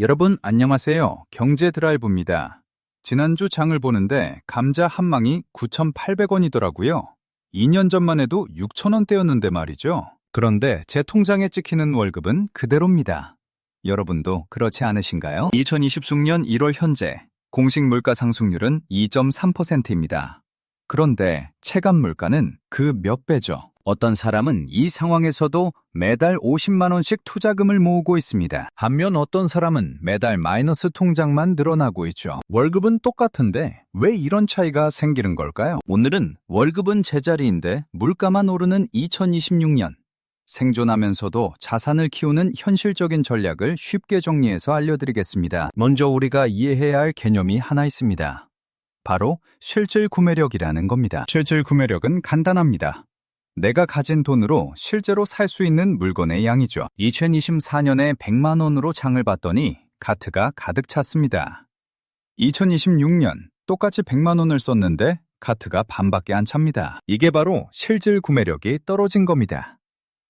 여러분 안녕하세요. 경제 드라이브입니다. 지난주 장을 보는데 감자 한 망이 9,800원이더라고요. 2년 전만 해도 6,000원대였는데 말이죠. 그런데 제 통장에 찍히는 월급은 그대로입니다. 여러분도 그렇지 않으신가요? 2020년 1월 현재 공식 물가 상승률은 2.3%입니다. 그런데 체감 물가는 그 몇 배죠. 어떤 사람은 이 상황에서도 매달 50만 원씩 투자금을 모으고 있습니다. 반면 어떤 사람은 매달 마이너스 통장만 늘어나고 있죠. 월급은 똑같은데 왜 이런 차이가 생기는 걸까요? 오늘은 월급은 제자리인데 물가만 오르는 2026년 생존하면서도 자산을 키우는 현실적인 전략을 쉽게 정리해서 알려드리겠습니다. 먼저 우리가 이해해야 할 개념이 하나 있습니다. 바로 실질 구매력이라는 겁니다. 실질 구매력은 간단합니다. 내가 가진 돈으로 실제로 살 수 있는 물건의 양이죠. 2024년에 100만 원으로 장을 봤더니 카트가 가득 찼습니다. 2026년 똑같이 100만 원을 썼는데 카트가 반밖에 안 찹니다. 이게 바로 실질 구매력이 떨어진 겁니다.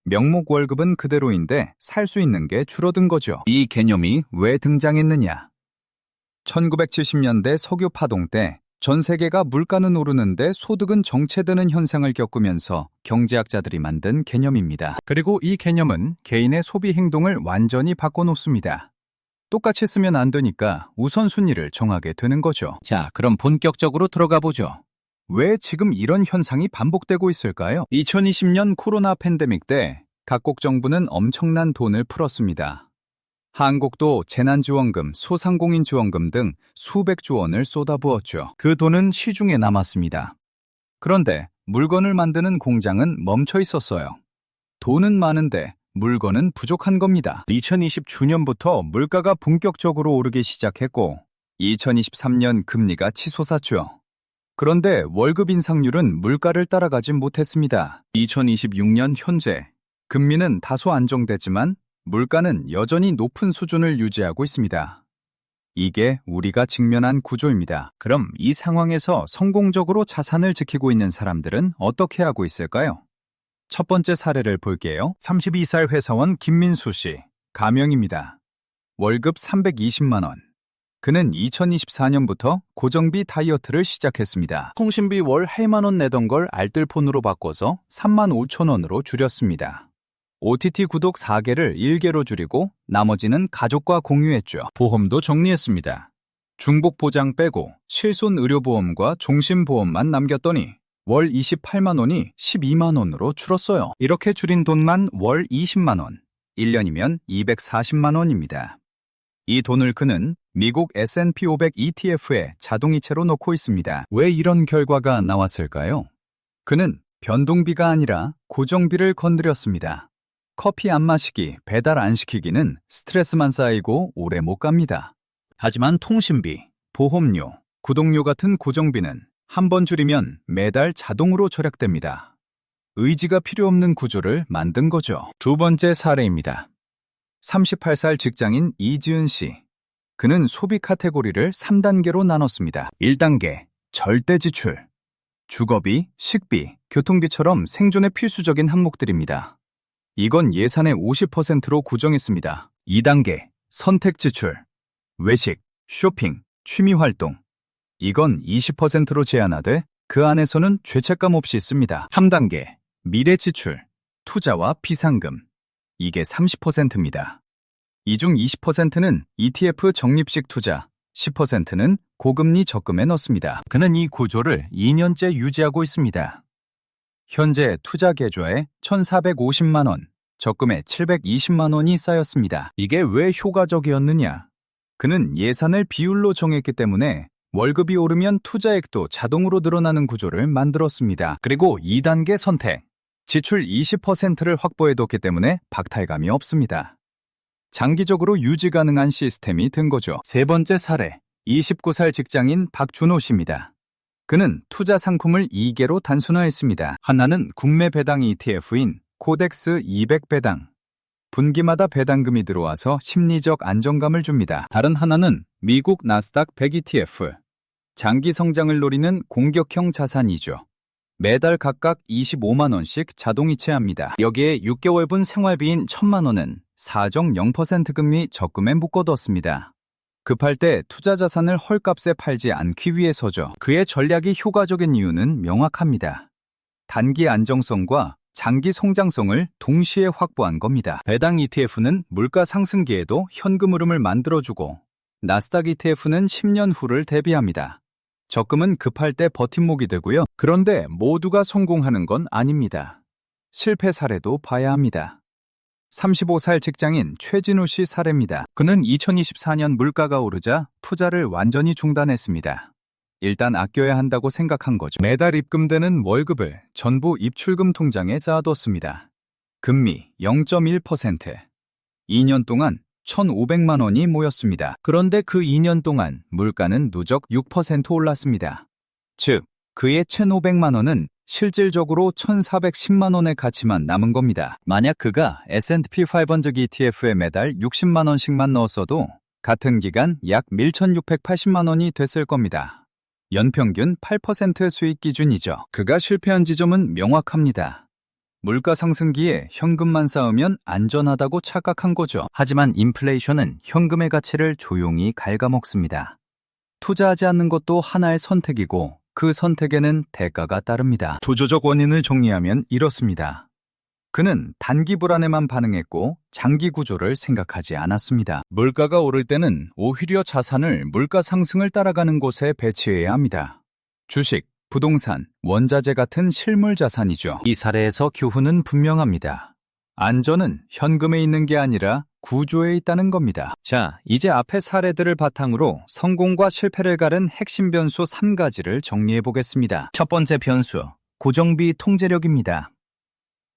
명목 월급은 그대로인데 살 수 있는 게 줄어든 거죠. 이 개념이 왜 등장했느냐? 1970년대 석유 파동 때 전 세계가 물가는 오르는데 소득은 정체되는 현상을 겪으면서 경제학자들이 만든 개념입니다. 그리고 이 개념은 개인의 소비 행동을 완전히 바꿔놓습니다. 똑같이 쓰면 안 되니까 우선순위를 정하게 되는 거죠. 자, 그럼 본격적으로 들어가 보죠. 왜 지금 이런 현상이 반복되고 있을까요? 2020년 코로나 팬데믹 때 각국 정부는 엄청난 돈을 풀었습니다. 한국도 재난지원금, 소상공인 지원금 등 수백 조 원을 쏟아부었죠. 그 돈은 시중에 남았습니다. 그런데 물건을 만드는 공장은 멈춰 있었어요. 돈은 많은데 물건은 부족한 겁니다. 2020주년부터 물가가 본격적으로 오르기 시작했고 2023년 금리가 치솟았죠. 그런데 월급 인상률은 물가를 따라가지 못했습니다. 2026년 현재 금리는 다소 안정됐지만 물가는 여전히 높은 수준을 유지하고 있습니다. 이게 우리가 직면한 구조입니다. 그럼 이 상황에서 성공적으로 자산을 지키고 있는 사람들은 어떻게 하고 있을까요? 첫 번째 사례를 볼게요. 32살 회사원 김민수 씨, 가명입니다. 월급 320만 원. 그는 2024년부터 고정비 다이어트를 시작했습니다. 통신비 월 8만 원 내던 걸 알뜰폰으로 바꿔서 3만 5천 원으로 줄였습니다. OTT 구독 4개를 1개로 줄이고 나머지는 가족과 공유했죠. 보험도 정리했습니다. 중복 보장 빼고 실손 의료보험과 종신보험만 남겼더니 월 28만 원이 12만 원으로 줄었어요. 이렇게 줄인 돈만 월 20만 원, 1년이면 240만 원입니다. 이 돈을 그는 미국 S&P 500 ETF에 자동이체로 넣고 있습니다. 왜 이런 결과가 나왔을까요? 그는 변동비가 아니라 고정비를 건드렸습니다. 커피 안 마시기, 배달 안 시키기는 스트레스만 쌓이고 오래 못 갑니다. 하지만 통신비, 보험료, 구독료 같은 고정비는 한 번 줄이면 매달 자동으로 절약됩니다. 의지가 필요 없는 구조를 만든 거죠. 두 번째 사례입니다. 38살 직장인 이지은 씨. 그는 소비 카테고리를 3단계로 나눴습니다. 1단계, 절대 지출. 주거비, 식비, 교통비처럼 생존에 필수적인 항목들입니다. 이건 예산의 50%로 고정했습니다. 2단계, 선택 지출. 외식, 쇼핑, 취미 활동. 이건 20%로 제한하되 그 안에서는 죄책감 없이 씁니다. 3단계, 미래 지출. 투자와 비상금. 이게 30%입니다. 이 중 20%는 ETF 적립식 투자, 10%는 고금리 적금에 넣습니다. 그는 이 구조를 2년째 유지하고 있습니다. 현재 투자 계좌에 1,450만 원, 적금에 720만 원이 쌓였습니다. 이게 왜 효과적이었느냐? 그는 예산을 비율로 정했기 때문에 월급이 오르면 투자액도 자동으로 늘어나는 구조를 만들었습니다. 그리고 2단계 선택. 지출 20%를 확보해뒀기 때문에 박탈감이 없습니다. 장기적으로 유지 가능한 시스템이 된 거죠. 세 번째 사례. 29살 직장인 박준호 씨입니다. 그는 투자 상품을 2개로 단순화했습니다. 하나는 국내 배당 ETF인 코덱스 200 배당. 분기마다 배당금이 들어와서 심리적 안정감을 줍니다. 다른 하나는 미국 나스닥 100 ETF. 장기 성장을 노리는 공격형 자산이죠. 매달 각각 25만원씩 자동 이체합니다. 여기에 6개월분 생활비인 1000만원은 4정 0% 금리 적금에 묶어뒀습니다. 급할 때 투자 자산을 헐값에 팔지 않기 위해서죠. 그의 전략이 효과적인 이유는 명확합니다. 단기 안정성과 장기 성장성을 동시에 확보한 겁니다. 배당 ETF는 물가 상승기에도 현금 흐름을 만들어주고 나스닥 ETF는 10년 후를 대비합니다. 적금은 급할 때 버팀목이 되고요. 그런데 모두가 성공하는 건 아닙니다. 실패 사례도 봐야 합니다. 35살 직장인 최진우 씨 사례입니다. 그는 2024년 물가가 오르자 투자를 완전히 중단했습니다. 일단 아껴야 한다고 생각한 거죠. 매달 입금되는 월급을 전부 입출금 통장에 쌓아뒀습니다. 금리 0.1%. 2년 동안 1,500만 원이 모였습니다. 그런데 그 2년 동안 물가는 누적 6% 올랐습니다. 즉, 그의 1,500만 원은 실질적으로 1,410만 원의 가치만 남은 겁니다. 만약 그가 S&P 500 ETF에 매달 60만 원씩만 넣었어도 같은 기간 약 1,680만 원이 됐을 겁니다. 연평균 8%의 수익 기준이죠. 그가 실패한 지점은 명확합니다. 물가 상승기에 현금만 쌓으면 안전하다고 착각한 거죠. 하지만 인플레이션은 현금의 가치를 조용히 갉아먹습니다. 투자하지 않는 것도 하나의 선택이고 그 선택에는 대가가 따릅니다. 구조적 원인을 정리하면 이렇습니다. 그는 단기 불안에만 반응했고 장기 구조를 생각하지 않았습니다. 물가가 오를 때는 오히려 자산을 물가 상승을 따라가는 곳에 배치해야 합니다. 주식, 부동산, 원자재 같은 실물 자산이죠. 이 사례에서 교훈은 분명합니다. 안전은 현금에 있는 게 아니라 구조에 있다는 겁니다. 자, 이제 앞의 사례들을 바탕으로 성공과 실패를 가른 핵심 변수 3가지를 정리해 보겠습니다. 첫 번째 변수, 고정비 통제력입니다.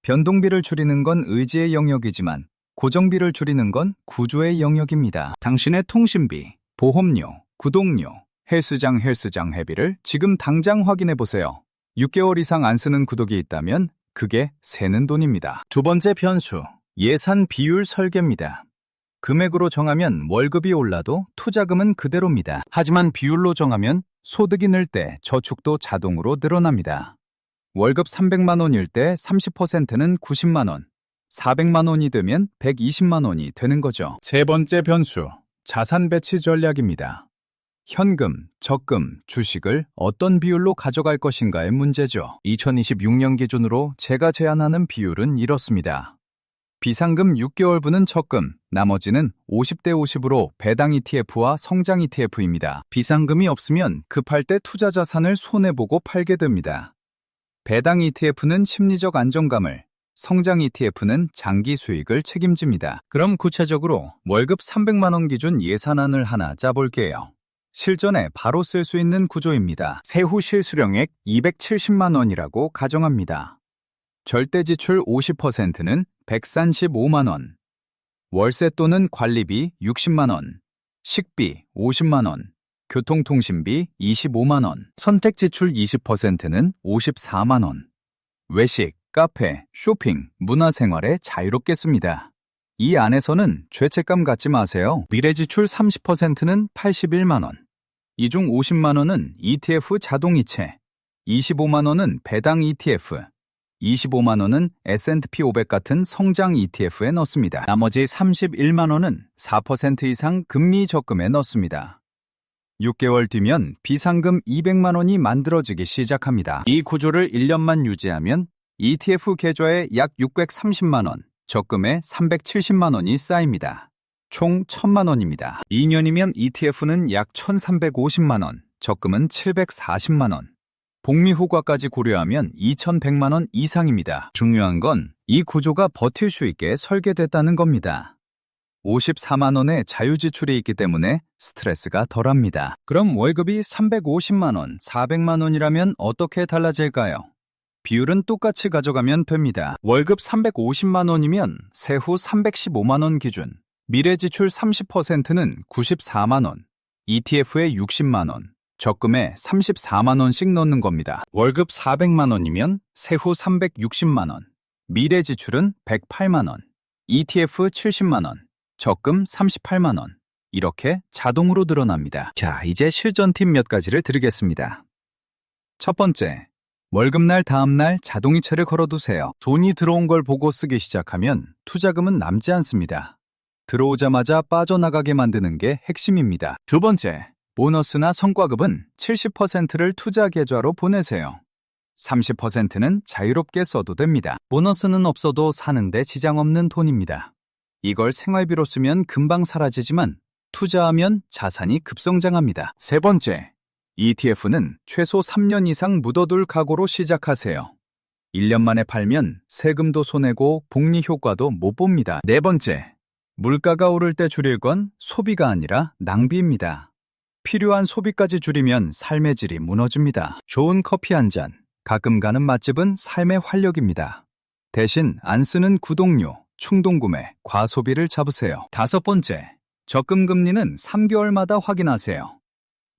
변동비를 줄이는 건 의지의 영역이지만 고정비를 줄이는 건 구조의 영역입니다. 당신의 통신비, 보험료, 구독료, 헬스장 헬스장 회비를 지금 당장 확인해 보세요. 6개월 이상 안 쓰는 구독이 있다면 그게 새는 돈입니다. 두 번째 변수, 예산 비율 설계입니다. 금액으로 정하면 월급이 올라도 투자금은 그대로입니다. 하지만 비율로 정하면 소득이 늘 때 저축도 자동으로 늘어납니다. 월급 300만 원일 때 30%는 90만 원, 400만 원이 되면 120만 원이 되는 거죠. 세 번째 변수, 자산 배치 전략입니다. 현금, 적금, 주식을 어떤 비율로 가져갈 것인가의 문제죠. 2026년 기준으로 제가 제안하는 비율은 이렇습니다. 비상금 6개월분은 적금, 나머지는 50대 50으로 배당 ETF와 성장 ETF입니다. 비상금이 없으면 급할 때 투자 자산을 손해보고 팔게 됩니다. 배당 ETF는 심리적 안정감을, 성장 ETF는 장기 수익을 책임집니다. 그럼 구체적으로 월급 300만원 기준 예산안을 하나 짜볼게요. 실전에 바로 쓸 수 있는 구조입니다. 세후 실수령액 270만 원이라고 가정합니다. 절대 지출 50%는 135만 원, 월세 또는 관리비 60만 원, 식비 50만 원, 교통통신비 25만 원, 선택 지출 20%는 54만 원, 외식, 카페, 쇼핑, 문화생활에 자유롭게 씁니다. 이 안에서는 죄책감 갖지 마세요. 미래 지출 30%는 81만 원, 이 중 50만원은 ETF 자동이체, 25만원은 배당 ETF, 25만원은 S&P 500 같은 성장 ETF에 넣습니다. 나머지 31만원은 4% 이상 금리 적금에 넣습니다. 6개월 뒤면 비상금 200만원이 만들어지기 시작합니다. 이 구조를 1년만 유지하면 ETF 계좌에 약 630만원, 적금에 370만원이 쌓입니다. 총 1000만원입니다. 2년이면 ETF는 약 1350만 원, 적금은 740만 원. 복리 효과까지 고려하면 2100만 원 이상입니다. 중요한 건 이 구조가 버틸 수 있게 설계됐다는 겁니다. 54만 원의 자유지출이 있기 때문에 스트레스가 덜합니다. 그럼 월급이 350만 원, 400만 원이라면 어떻게 달라질까요? 비율은 똑같이 가져가면 됩니다. 월급 350만 원이면 세후 315만 원 기준, 미래 지출 30%는 94만원, ETF에 60만원, 적금에 34만원씩 넣는 겁니다. 월급 400만원이면 세후 360만원, 미래 지출은 108만원, ETF 70만원, 적금 38만원. 이렇게 자동으로 늘어납니다. 자, 이제 실전 팁 몇 가지를 드리겠습니다. 첫 번째, 월급날 다음날 자동이체를 걸어두세요. 돈이 들어온 걸 보고 쓰기 시작하면 투자금은 남지 않습니다. 들어오자마자 빠져나가게 만드는 게 핵심입니다. 두 번째, 보너스나 성과급은 70%를 투자 계좌로 보내세요. 30%는 자유롭게 써도 됩니다. 보너스는 없어도 사는데 지장 없는 돈입니다. 이걸 생활비로 쓰면 금방 사라지지만 투자하면 자산이 급성장합니다. 세 번째, ETF는 최소 3년 이상 묻어둘 각오로 시작하세요. 1년 만에 팔면 세금도 손해고 복리 효과도 못 봅니다. 네 번째, 물가가 오를 때 줄일 건 소비가 아니라 낭비입니다. 필요한 소비까지 줄이면 삶의 질이 무너집니다. 좋은 커피 한 잔, 가끔 가는 맛집은 삶의 활력입니다. 대신 안 쓰는 구독료, 충동구매, 과소비를 잡으세요. 다섯 번째, 적금 금리는 3개월마다 확인하세요.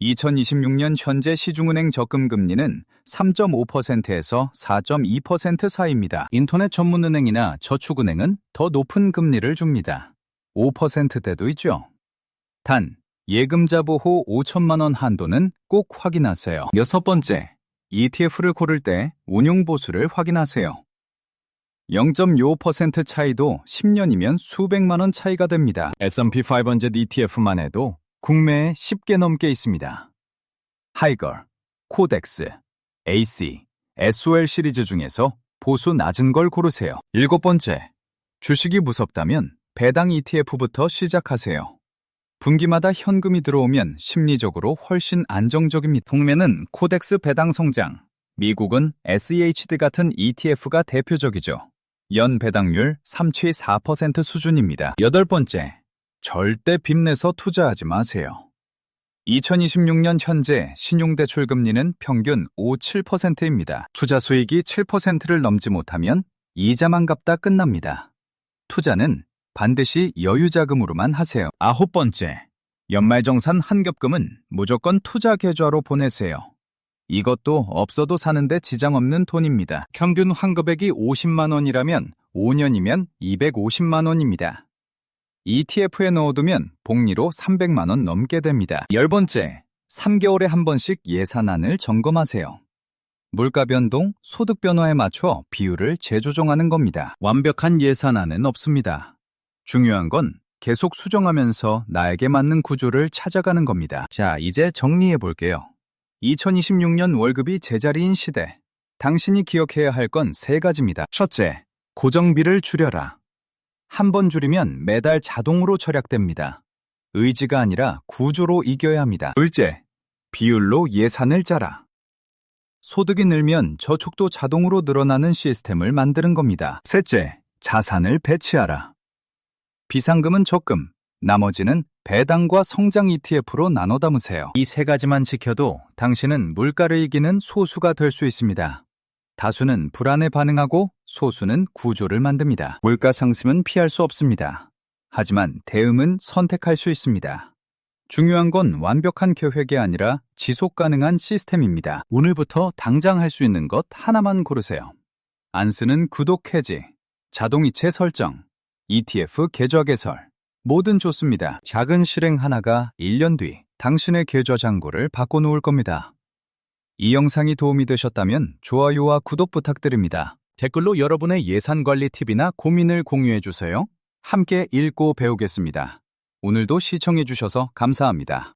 2026년 현재 시중은행 적금 금리는 3.5%에서 4.2% 사이입니다. 인터넷 전문은행이나 저축은행은 더 높은 금리를 줍니다. 5%대도 있죠. 단, 예금자 보호 5천만 원 한도는 꼭 확인하세요. 여섯 번째, ETF를 고를 때 운용 보수를 확인하세요. 0.25% 차이도 10년이면 수백만 원 차이가 됩니다. S&P 500 ETF만 해도 국내에 10개 넘게 있습니다. 하이걸, 코덱스, AC, SOL 시리즈 중에서 보수 낮은 걸 고르세요. 일곱 번째, 주식이 무섭다면 배당 ETF부터 시작하세요. 분기마다 현금이 들어오면 심리적으로 훨씬 안정적입니다. 동매는 코덱스 배당 성장, 미국은 SEHD 같은 ETF가 대표적이죠. 연 배당률 3취 4% 수준입니다. 여덟 번째, 절대 빚내서 투자하지 마세요. 2026년 현재 신용대출 금리는 평균 5, 7%입니다. 투자 수익이 7%를 넘지 못하면 이자만 갚다 끝납니다. 투자는 반드시 여유자금으로만 하세요. 아홉 번째, 연말정산 환급금은 무조건 투자 계좌로 보내세요. 이것도 없어도 사는데 지장 없는 돈입니다. 평균 환급액이 50만 원이라면 5년이면 250만 원입니다. ETF에 넣어두면 복리로 300만 원 넘게 됩니다. 열 번째, 3개월에 한 번씩 예산안을 점검하세요. 물가 변동, 소득 변화에 맞춰 비율을 재조정하는 겁니다. 완벽한 예산안은 없습니다. 중요한 건 계속 수정하면서 나에게 맞는 구조를 찾아가는 겁니다. 자, 이제 정리해 볼게요. 2026년 월급이 제자리인 시대. 당신이 기억해야 할 건 세 가지입니다. 첫째, 고정비를 줄여라. 한 번 줄이면 매달 자동으로 절약됩니다. 의지가 아니라 구조로 이겨야 합니다. 둘째, 비율로 예산을 짜라. 소득이 늘면 저축도 자동으로 늘어나는 시스템을 만드는 겁니다. 셋째, 자산을 배치하라. 비상금은 적금, 나머지는 배당과 성장 ETF로 나눠 담으세요. 이 세 가지만 지켜도 당신은 물가를 이기는 소수가 될 수 있습니다. 다수는 불안에 반응하고 소수는 구조를 만듭니다. 물가 상승은 피할 수 없습니다. 하지만 대응은 선택할 수 있습니다. 중요한 건 완벽한 계획이 아니라 지속 가능한 시스템입니다. 오늘부터 당장 할 수 있는 것 하나만 고르세요. 안 쓰는 구독 해지, 자동이체 설정, ETF 계좌 개설, 뭐든 좋습니다. 작은 실행 하나가 1년 뒤 당신의 계좌 잔고를 바꿔놓을 겁니다. 이 영상이 도움이 되셨다면 좋아요와 구독 부탁드립니다. 댓글로 여러분의 예산 관리 팁이나 고민을 공유해 주세요. 함께 읽고 배우겠습니다. 오늘도 시청해 주셔서 감사합니다.